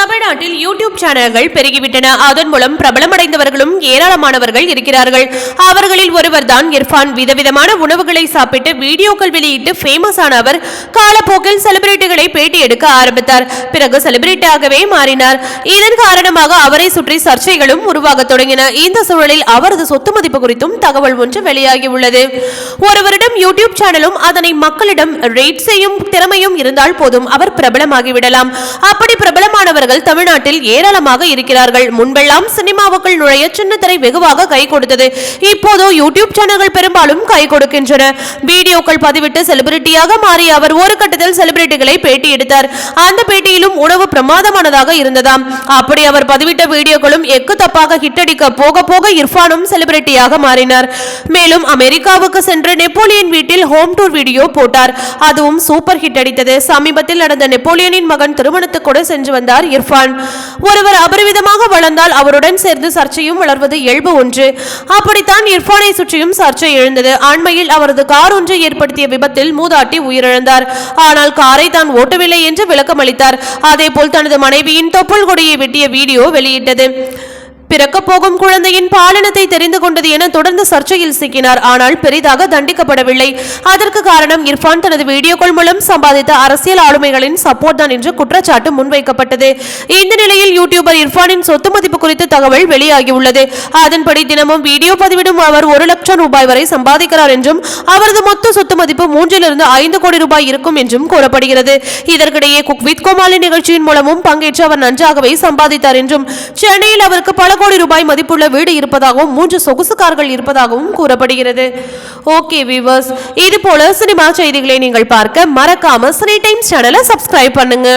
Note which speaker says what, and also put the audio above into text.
Speaker 1: தமிழ்நாட்டில் யூடியூப் சேனல்கள் பெருகிவிட்டன. அதன் மூலம் பிரபலமடைந்தவர்களும் ஏராளமானவர்கள் இருக்கிறார்கள். அவர்களில் ஒருவர்தான் இர்ஃபான். விதவிதமான உணவுகளை சாப்பிட்டு வீடியோக்கள் வெளியிட்டு ஃபேமஸ் ஆன அவர் காலப்போக்கில் செலிபிரிட்டிகளை பேட்டி எடுக்க ஆரம்பித்தார். பிறகு செலிபிரிட்டியாகவே மாறினார். இதன் காரணமாக அவரை சுற்றி சர்ச்சைகளும் உருவாக தொடங்கின. இந்த சூழலில் அவரது சொத்து மதிப்பு குறித்தும் தகவல் ஒன்று வெளியாகி உள்ளது ஒருவரிடம் யூடியூப் சேனலும் அதனை மக்களிடம் ரேட் செய்யும் திறமையும் இருந்தால் போதும். அவர் பிரபலமாகிவிடலாம். அப்படி பிரபலமாக பிரபலமானவர்கள் தமிழ்நாட்டில் ஏராளமாக இருக்கிறார்கள். முன்பெல்லாம் சினிமாவுக்குள் நுழைய சின்னத்திரை வெகுவாக கை கொடுத்தது. இப்போதோ யூடியூப் சேனல்கள் பெரும்பாலும் கை கொடுக்கின்றன. வீடியோக்கள் பதிவிட்டு செலிபிரிட்டியாக மாறிய அவர் ஒரு கட்டத்தில் செலிபிரிட்டிகளை பேட்டி எடுத்தார். அந்த பேட்டியிலும் உணவு பிரமாதமானதாக இருந்ததாம். அப்படி அவர் பதிவிட்ட வீடியோக்களும் எக்கு தப்பாக ஹிட்டடிக்க போக போக இர்ஃபானும் செலிபிரிட்டியாக மாறினார். மேலும் அமெரிக்காவுக்கு சென்று நெப்போலியன் வீட்டில் ஹோம் டூர் வீடியோ போட்டார். அதுவும் சூப்பர் ஹிட் அடித்தது. சமீபத்தில் நடந்த நெப்போலியனின் மகன் திருமணத்துக்கு கூட சென்று வந்தார். இர்ஃபான். ஒருவர் அபரிவிதமாக வளர்ந்தால் அவருடன் சேர்ந்து சர்ச்சையும் வளர்வது இயல்பு ஒன்று. அப்படித்தான் இர்ஃபானை சுற்றியும் சர்ச்சை எழுந்தது. அண்மையில் அவரது கார் ஒன்று ஏற்படுத்திய விபத்தில் மூதாட்டி உயிரிழந்தார். ஆனால் காரை தான் ஓட்டவில்லை என்று விளக்கமளித்தார். அதேபோல் தனது மனைவியின் தொப்புள் கொடியை வெட்டிய வீடியோ வெளியிட்டது. பிறக்கப் போகும் குழந்தையின் பாலினத்தை தெரிந்து கொண்டது என தொடர்ந்து சர்ச்சையில் சிக்கினார். ஆனால் பெரிதாக தண்டிக்கப்படவில்லை. அதற்கு காரணம் இர்ஃபான் தனது வீடியோக்கள் மூலம் சம்பாதித்த அரசியல் ஆளுமைகளின் சப்போர்ட் தான் என்று குற்றச்சாட்டு முன்வைக்கப்பட்டது. இந்த நிலையில் யூடியூபர் இர்ஃபானின் சொத்து மதிப்பு குறித்த தகவல் வெளியாகியுள்ளது. அதன்படி தினமும் வீடியோ பதிவிடும் அவர் ஒரு லட்சம் ரூபாய் வரை சம்பாதிக்கிறார் என்றும் அவரது மொத்த சொத்து மதிப்பு மூன்றிலிருந்து ஐந்து கோடி ரூபாய் இருக்கும் என்றும் கூறப்படுகிறது. இதற்கிடையே குக் வித் கோமாளி நிகழ்ச்சியின் மூலமும் பங்கேற்று அவர் நன்றாகவே சம்பாதித்தார் என்றும் சென்னையில் அவருக்கு பல கோடி ரூபாய் மதிப்புள்ள வீடு இருப்பதாகவும் மூன்று சொகுசு கார்கள் இருப்பதாகவும் கூறப்படுகிறது. ஓகே விவர்ஸ் இது போல சினிமா செய்திகளை நீங்கள் பார்க்க மறக்காம சினி டைம்ஸ் சேனலை சப்ஸ்கிரைப் பண்ணுங்க.